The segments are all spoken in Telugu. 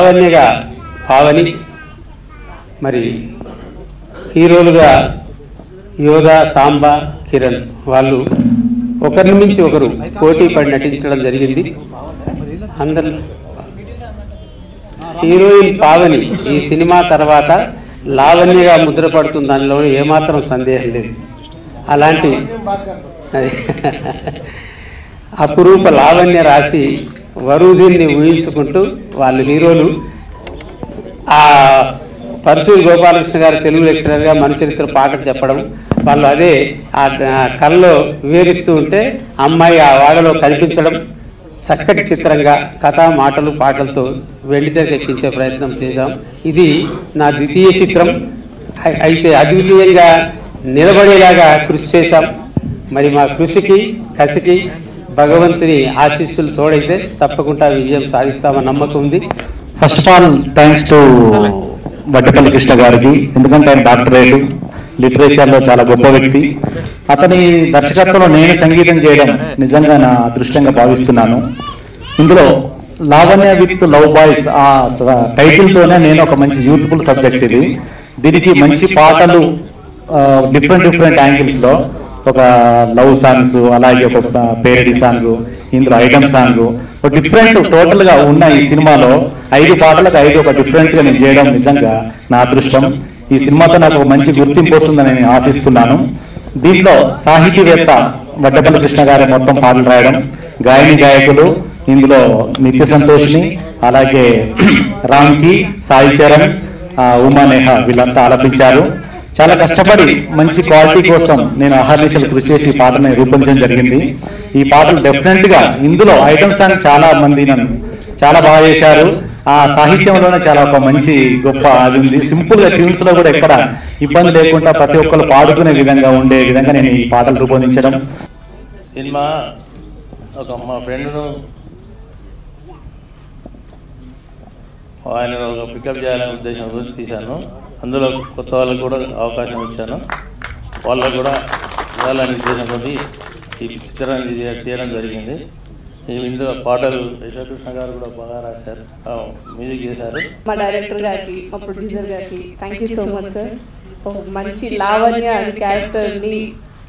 లావణ్యగా పావని మరి హీరోలుగా యోధ సాంబా కిరణ్ వాళ్ళు ఒకరిని మించి ఒకరు పోటీ పడి నటించడం జరిగింది. అందరు హీరోయిన్ పావని ఈ సినిమా తర్వాత లావణ్యగా ముద్రపడుతుంది దానిలో ఏమాత్రం సందేహం లేదు. అలాంటి అపురూప లావణ్య రాసి వరుదిని ఊహించుకుంటూ వాళ్ళు హీరోలు ఆ పరశూరి గోపాలకృష్ణ గారు తెలుగు లెక్చరర్గా మన చరిత్ర పాఠం చెప్పడం వాళ్ళు అదే ఆ కళ్ళలో వివరిస్తూ ఉంటే అమ్మాయి ఆ వాడలో కనిపించడం చక్కటి చిత్రంగా కథ మాటలు పాటలతో వెండితెరకు ఎక్కించే ప్రయత్నం చేశాం. ఇది నా ద్వితీయ చిత్రం. అయితే అద్వితీయంగా నిలబడేలాగా కృషి చేశాం. మరి మా కృషికి కసికి భగవంతుని ఆశీస్సులు తోడైతే తప్పకుండా విజయం సాధిస్తామన్న నమ్మకం ఉంది. First of all thanks to Vaddapalli Krishna గారికి. ఎందుకంటే ఆయన డాక్టరేట్ లిటరేచర్లో చాలా గొప్ప వ్యక్తి. అతని దర్శకత్వంలో నేను సంగీతం చేయడం నిజంగా నా అదృష్టంగా భావిస్తున్నాను. ఇందులో లావణ్య విత్ లవ్ బాయ్స్ ఆ టైటిల్తోనే నేను ఒక మంచి యూత్ఫుల్ సబ్జెక్ట్ ఇది. దీనికి మంచి పాటలు డిఫరెంట్ డిఫరెంట్ యాంగిల్స్లో ఒక లవ్ సాంగ్స్ అలాగే ఒక పేరడీ సాంగ్ ఇందులో ఐటమ్ సాంగ్ ఒక డిఫరెంట్ టోటల్గా ఉన్న ఈ సినిమాలో ఐదు పాటలకు ఐదు ఒక డిఫరెంట్గా నేను చేయడం నిజంగా నా అదృష్టం. ఈ సినిమాతో నాకు ఒక మంచి గుర్తింపు వస్తుందని నేను ఆశిస్తున్నాను. దీంట్లో సాహితీవేత్త వడ్డపల్లి కృష్ణ గారి మొత్తం పాటలు రాయడం గాయని గాయకులు ఇందులో నిత్య సంతోష్ని అలాగే రామ్కి సాయి చరణ్ ఉమానేహ ఉమా నేహ వీళ్ళంతా ఆలపించారు. చాలా కష్టపడి మంచి క్వాలిటీ కోసం నేను అహర్నిశలు కృషి చేసి ఈ పాటని రూపొందించడం జరిగింది. ఈ పాటలు డెఫినెట్గా ఇందులో ఐటమ్ సాంగ్ చాలా మంది నన్ను చాలా బాగా చేశారు. ఆ సాహిత్యంలోనే చాలా ఒక మంచి గొప్ప అది ఉంది. సింపుల్గా ట్యూన్స్లో కూడా ఎక్కడ ఇబ్బంది లేకుండా ప్రతి ఒక్కరు పాడుకునే విధంగా ఉండే విధంగా నేను ఈ పాటలు రూపొందించడం. సినిమా ఒక మా ఫ్రెండ్ను ఆయన ఒక పికప్ చేయాలనే ఉద్దేశంతో తీశాను. అందులో కొత్త వాళ్ళకు కూడా అవకాశం ఇచ్చాను. వాళ్ళకు కూడా ఇవ్వాలనే ఉద్దేశంతో ఈ చిత్రాన్ని చేయడం జరిగింది. ఇందులో పాటలు యశోకృష్ణ గారు కూడా బాగా రాశారు. మ్యూజిక్ చేశారు. మా డైరెక్టర్ గారికి మా ప్రొడ్యూసర్ గారికి thank you so much sir మంచి లావణ్య అని క్యారెక్టర్ని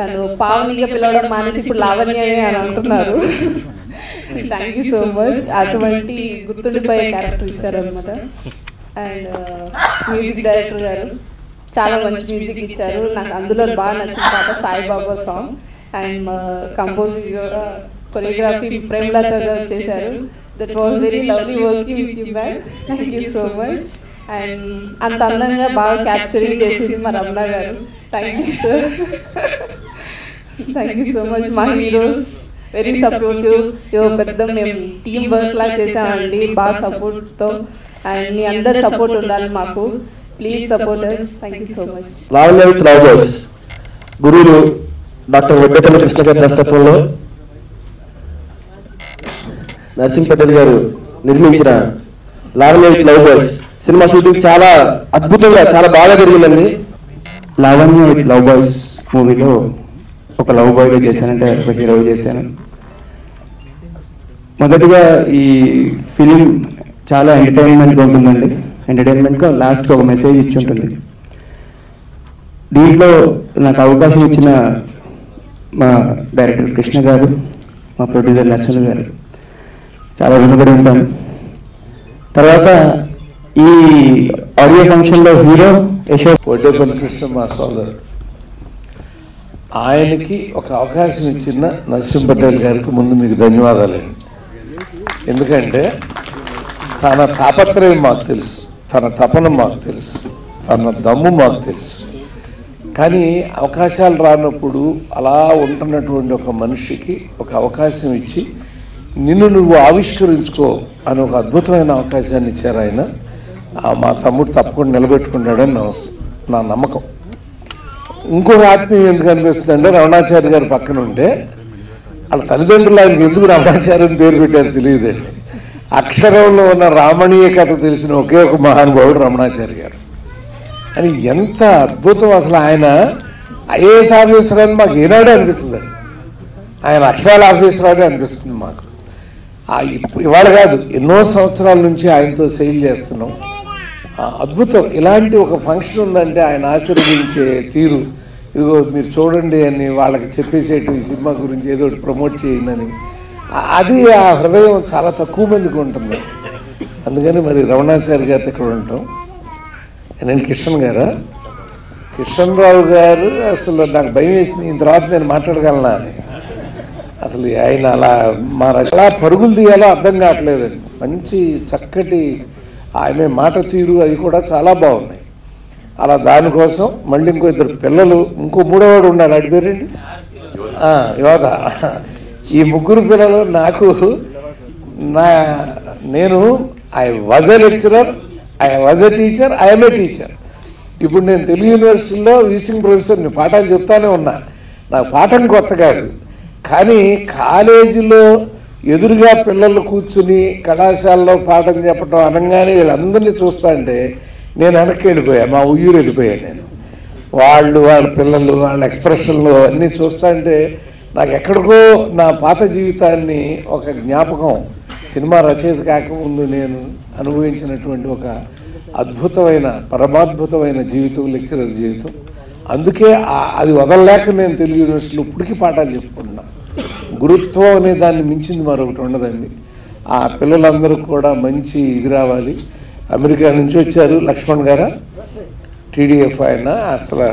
నన్ను పావనిగా పిలవడం మానేసి ఇప్పుడు లావణ్యనే అని అంటున్నారు. థ్యాంక్ యూ సో మచ్ అటువంటి గుర్తుండిపోయే క్యారెక్టర్ ఇచ్చారనమాట అండ్ మ్యూజిక్ డైరెక్టర్ గారు చాలా మంచి మ్యూజిక్ ఇచ్చారు. నాకు అందులో బాగా నచ్చిన పాట సాయిబాబా సాంగ్ అండ్ కంపోజింగ్ కూడా కొరియోగ్రఫీ ప్రేమలత గారు చేశారు. That was very lovely working with you ma'am thank you so much and అంత అందంగా బాగా క్యాప్చరింగ్ చేసింది మా Ramana garu. Thank you sir thank you so much మా హీరోస్ వెరీ సపోర్టివ్ పెద్ద మేము టీం వర్క్ లా చేసామండి. బాగా సపోర్ట్తో అండ్ మీ అందరు సపోర్ట్ ఉండాలి మాకు. Please support us thank you so much Lavanya love boys గురువులు డాక్టర్ వడ్డేపల్లి కృష్ణ గారి దర్శకత్వంలో నర్సింగ్ పటేల్ గారు నిర్మించిన Lavanya with love boys cinema shooting చాలా అద్భుతంగా చాలా బాగా జరిగిందండి. లావణ్య విత్ లవ్ బాయ్స్ మూవీలో ఒక లవ్ బాయ్గా చేశానంటే ఒక హీరోగా చేశాను. మొదటిగా ఈ ఫిలిం చాలా ఎంటర్టైన్మెంట్గా ఉంటుందండి. ఎంటర్టైన్మెంట్గా లాస్ట్కి ఒక మెసేజ్ ఇచ్చి ఉంటుంది. దీంట్లో నాకు అవకాశం ఇచ్చిన మా డైరెక్టర్ కృష్ణ గారు మా ప్రొడ్యూసర్ నరసింహ గారు. చాలా రుణపడి ఉంటాం. తర్వాత ఈ ఆడియో ఫంక్షన్లో హీరో యశోక్ వడ్డేపల్లి కృష్ణ మా సోదరుడు ఆయనకి ఒక అవకాశం ఇచ్చిన నరసింహ పటేల్ గారికి ముందు మీకు ధన్యవాదాలండి. ఎందుకంటే తన తాపత్రయం మాకు తెలుసు. తన తపన మాకు తెలుసు. తన దమ్ము మాకు తెలుసు. కానీ అవకాశాలు రానప్పుడు అలా ఉంటున్నటువంటి ఒక మనిషికి ఒక అవకాశం ఇచ్చి నిన్ను నువ్వు ఆవిష్కరించుకో అని ఒక అద్భుతమైన అవకాశాన్ని ఇచ్చారు ఆయన. మా తమ్ముడు తప్పకుండా నిలబెట్టుకుంటాడని నా నా నమ్మకం. ఇంకొక ఆత్మీయం ఎందుకు అనిపిస్తుంది అంటే రమణాచారి గారు పక్కన ఉంటే వాళ్ళ తల్లిదండ్రులు ఆయనకి ఎందుకు రమణాచార్య పేరు పెట్టారు తెలియదండి అక్షరంలో ఉన్న రామణీయ కథ తెలిసిన ఒకే ఒక మహానుభావుడు రమణాచారి గారు. అని ఎంత అద్భుతం అసలు ఆయన ఐఏఎస్ ఆఫీసర్ అని మాకు ఏనాడే అనిపిస్తుందండి ఆయన అక్షరాల ఆఫీసర్ అని అనిపిస్తుంది మాకు. ఇవాళ కాదు ఎన్నో సంవత్సరాల నుంచి ఆయనతో సెయిల్ చేస్తున్నాం. ఆ, అద్భుతం. ఇలాంటి ఒక ఫంక్షన్ ఉందంటే ఆయన ఆశీర్వదించే తీరు. ఇదిగో మీరు చూడండి అని వాళ్ళకి చెప్పేసేటు ఈ సినిమా గురించి ఏదో ఒకటి ప్రమోట్ చేయండి అని అది ఆ హృదయం చాలా తక్కువ మందికి ఉంటుంది. అందుకని మరి రమణాచారి గారితో ఇక్కడ ఉంటాం. నేను కిషన్ గారా? కిషన్ రావు గారు అసలు నాకు భయం వేసింది ఇంత తర్వాత నేను మాట్లాడగలనా అని. అసలు ఆయన అలా మా ఎలా పరుగులు తీయాలో అర్థం కావట్లేదండి. మంచి చక్కటి ఆమె మాట తీరు అవి కూడా చాలా బాగున్నాయి. అలా దానికోసం మళ్ళీ ఇంకో ఇద్దరు పిల్లలు ఇంకో మూడోవాడు ఉన్నాడు. అడి యోధ. ఈ ముగ్గురు పిల్లలు నాకు నా నేను I was a lecturer I was a teacher I'm a teacher ఇప్పుడు నేను తెలుగు యూనివర్సిటీలో విజిటింగ్ ప్రొఫెసర్ని పాఠాలు చెప్తానే ఉన్నా. నాకు పాఠం కొత్త కాదు. కానీ కాలేజీలో ఎదురుగా పిల్లలు కూర్చుని కళాశాలలో పాఠం చెప్పడం అనగానే వీళ్ళందరినీ చూస్తా అంటే నేను వెనక్కి వెళ్ళిపోయాను మా ఊరు వెళ్ళిపోయాను నేను. వాళ్ళు వాళ్ళ పిల్లలు వాళ్ళ ఎక్స్ప్రెషన్లు అన్నీ చూస్తా అంటే నాకు ఎక్కడికో నా పాత జీవితాన్ని ఒక జ్ఞాపకం సినిమా రచయిత కాకముందు నేను అనుభవించినటువంటి ఒక అద్భుతమైన పరమాద్భుతమైన జీవితం లెక్చరర్ జీవితం. అందుకే అది వదలలేక నేను తెలుగు యూనివర్సిటీలో ఇప్పటికీ పాఠాలు చెప్పుకుంటున్నా. గురుత్వం అనే దాన్ని మించింది మరొకటి ఉండదండి. ఆ పిల్లలందరూ కూడా మంచి ఇది రావాలి. అమెరికా నుంచి వచ్చారు లక్ష్మణ్ గారా? టీడీఎఫ్ ఆయన. అసలు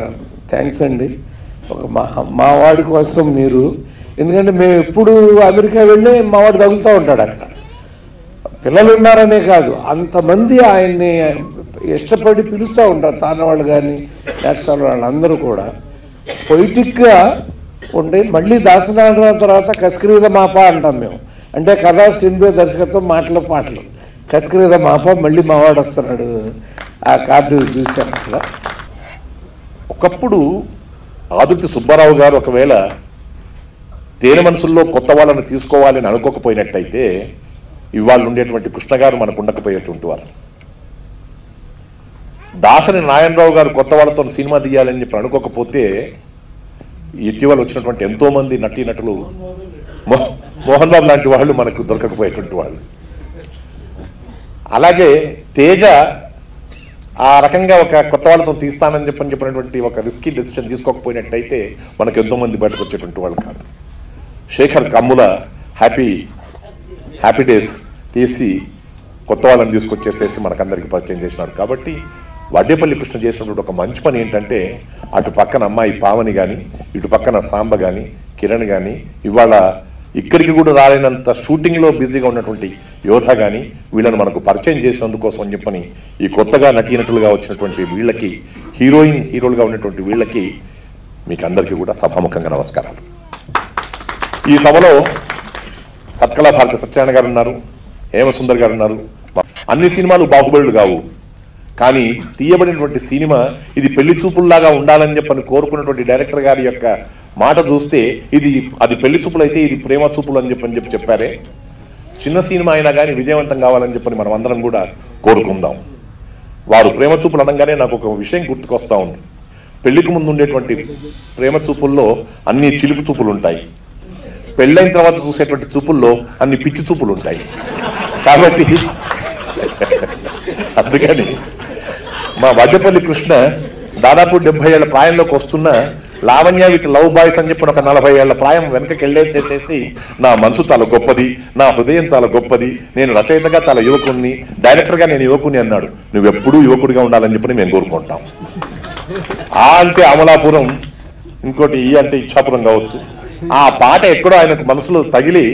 థ్యాంక్స్ అండి. ఒక మా మా వాడి కోసం మీరు ఎందుకంటే మేము ఎప్పుడు అమెరికా వెళ్ళి మా వాడు తగులుతూ ఉంటాడు అక్కడ. పిల్లలు ఉన్నారనే కాదు అంతమంది ఆయన్ని ఇష్టపడి పిలుస్తూ ఉంటారు తాన వాళ్ళు కానీ నేర్సాల వాళ్ళందరూ కూడా. పొయిటిక్గా ఉండి మళ్ళీ దాసనారాయణ తర్వాత కస్క్రీద మాప అంటాం మేము. అంటే కథా స్క్రీన్ దర్శకత్వం మాటలు పాటలు. కస్క్రీద మాప మళ్ళీ మావాడు వస్తున్నాడు. ఆ కార్డు చూశాను అక్కడ. ఒకప్పుడు ఆదుర్తి సుబ్బారావు గారు ఒకవేళ తేనె మనసుల్లో కొత్త వాళ్ళని తీసుకోవాలని అనుకోకపోయినట్టయితే ఇవాళ ఉండేటువంటి కృష్ణ గారు మనకు ఉండకపోయేటువంటి వారు. దాసరి నారాయణరావు గారు కొత్త వాళ్ళతో సినిమా తీయాలని చెప్పి అనుకోకపోతే ఇటీవల వచ్చినటువంటి ఎంతోమంది నటీ నటీనటులు మోహన్ బాబు లాంటి వాళ్ళు మనకు దొరకకపోయేటువంటి వాళ్ళు. అలాగే తేజ ఆ రకంగా ఒక కొత్త వాళ్ళతో తీస్తానని చెప్పని చెప్పినటువంటి ఒక రిస్కీ డెసిషన్ తీసుకోకపోయినట్టయితే మనకు ఎంతోమంది బయటకు వచ్చేటువంటి వాళ్ళు కాదు. Sekhar Kammula happy happy days తీసి కొత్త వాళ్ళని తీసుకొచ్చేసేసి మనకందరికీ పరిచయం చేసినారు కాబట్టి వడ్డేపల్లి కృష్ణ చేసినటువంటి ఒక మంచి పని ఏంటంటే అటు పక్కన అమ్మాయి పావని కానీ ఇటు పక్కన సాంబ కానీ కిరణ్ కానీ ఇవాళ ఇక్కడికి కూడా రాలేనంత షూటింగ్లో బిజీగా ఉన్నటువంటి యోధ కానీ వీళ్ళని మనకు పరిచయం చేసినందుకోసం అని చెప్పని ఈ కొత్తగా నటీనటులుగా వచ్చినటువంటి వీళ్ళకి హీరోయిన్ హీరోలుగా ఉన్నటువంటి వీళ్ళకి మీకు అందరికీ కూడా సభాముఖంగా నమస్కారాలు. ఈ సభలో సత్కళా భారత సత్యనారాయణ గారు ఉన్నారు హేమసుందర్ గారు ఉన్నారు. అన్ని సినిమాలు బాహుబలులు కావు. కానీ తీయబడినటువంటి సినిమా ఇది పెళ్ళి చూపుల్లాగా ఉండాలని చెప్పని కోరుకున్నటువంటి డైరెక్టర్ గారి యొక్క మాట చూస్తే ఇది అది పెళ్ళి చూపులు అయితే ఇది ప్రేమ చూపులు అని చెప్పని చెప్పి చెప్పారే. చిన్న సినిమా అయినా కానీ విజయవంతం కావాలని చెప్పని మనం అందరం కూడా కోరుకుందాం. వారు ప్రేమ చూపులు అనగానే నాకు ఒక విషయం గుర్తుకొస్తా ఉంది. పెళ్ళికి ముందు ఉండేటువంటి ప్రేమ చూపుల్లో అన్ని చిలుపు చూపులు ఉంటాయి పెళ్ళైన తర్వాత చూసేటువంటి చూపుల్లో అన్ని పిచ్చి చూపులు ఉంటాయి కాబట్టి అందుకని మా వడ్డపల్లి కృష్ణ దాదాపు డెబ్బై ఏళ్ళ ప్రాయంలోకి వస్తున్న లావణ్య విత్ లవ్ బాయ్స్ అని చెప్పిన ఒక నలభై ఏళ్ళ ప్రాయం వెనకకి వెళ్ళేసేసేసి నా మనసు చాలా గొప్పది నా హృదయం చాలా గొప్పది నేను రచయితగా చాలా యువకుణ్ణి డైరెక్టర్గా నేను యువకుని అన్నాడు. నువ్వు ఎప్పుడూ యువకుడిగా ఉండాలని చెప్పి మేము కోరుకుంటాం. ఆ అంటే అమలాపురం ఇంకోటి ఈ అంటే ఇచ్చాపురం కావచ్చు. ఆ పాట ఎక్కడో ఆయనకు మనసులో తగిలి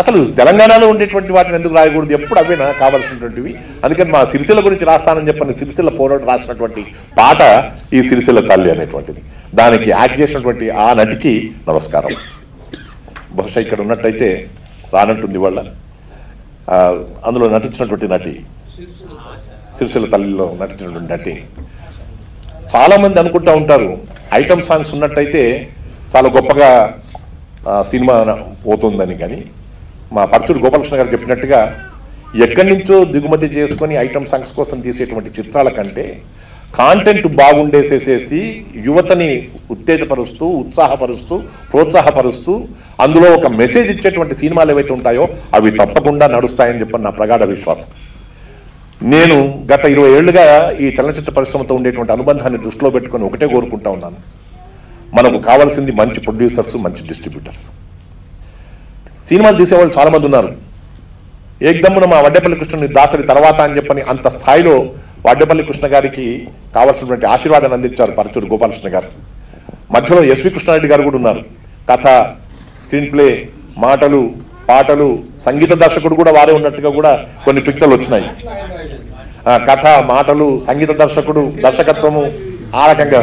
అసలు తెలంగాణలో ఉండేటువంటి వాటిని ఎందుకు రాయకూడదు? ఎప్పుడు అవేనా కావాల్సినటువంటివి. అందుకని మా సిరిసిల గురించి రాస్తానని చెప్పని సిరిసిల పోరాడు రాసినటువంటి పాట ఈ సిరిసిల తల్లి అనేటువంటిది. దానికి యాక్ట్ చేసినటువంటి ఆ నటికి నమస్కారం. బహుశా ఇక్కడ ఉన్నట్టయితే రానంటుంది వాళ్ళ అందులో నటించినటువంటి నటి సిరిసిల తల్లిలో నటించినటువంటి నటి. చాలామంది అనుకుంటూ అనుకుంటా ఉంటారు ఐటమ్ సాంగ్స్ ఉన్నట్టయితే చాలా గొప్పగా సినిమా పోతుందని కానీ మా పరచూరు గోపాలకృష్ణ గారు చెప్పినట్టుగా ఎక్కడి నుంచో దిగుమతి చేసుకొని ఐటమ్ సాంగ్స్ కోసం తీసేటువంటి చిత్రాల కంటే కాంటెంట్ బాగుండేసేసేసి యువతని ఉత్తేజపరుస్తూ ఉత్సాహపరుస్తూ ప్రోత్సాహపరుస్తూ అందులో ఒక మెసేజ్ ఇచ్చేటువంటి సినిమాలు ఏవైతే ఉంటాయో అవి తప్పకుండా నడుస్తాయని చెప్పని నా ప్రగాఢ విశ్వాసం. నేను గత ఇరవై ఏళ్ళుగా ఈ చలనచిత్ర పరిశ్రమతో ఉండేటువంటి అనుబంధాన్ని దృష్టిలో పెట్టుకొని ఒకటే కోరుకుంటా ఉన్నాను. మనకు కావాల్సింది మంచి ప్రొడ్యూసర్స్ మంచి డిస్ట్రిబ్యూటర్స్ సినిమాలు తీసేవాళ్ళు చాలా మంది ఉన్నారు. ఏకదమ్మున మా వడ్డేపల్లి కృష్ణుని దాసరి తర్వాత అని చెప్పని అంత స్థాయిలో వడ్డేపల్లి కృష్ణ గారికి కావాల్సినటువంటి ఆశీర్వాదాన్ని అందించారు పరచూరు గోపాలకృష్ణ గారు. మధ్యలో ఎస్వి కృష్ణారెడ్డి గారు కూడా ఉన్నారు. కథ స్క్రీన్ ప్లే మాటలు పాటలు సంగీత దర్శకుడు కూడా వారే ఉన్నట్టుగా కూడా కొన్ని పిక్చర్లు వచ్చినాయి. కథ మాటలు సంగీత దర్శకుడు దర్శకత్వము ఆ రకంగా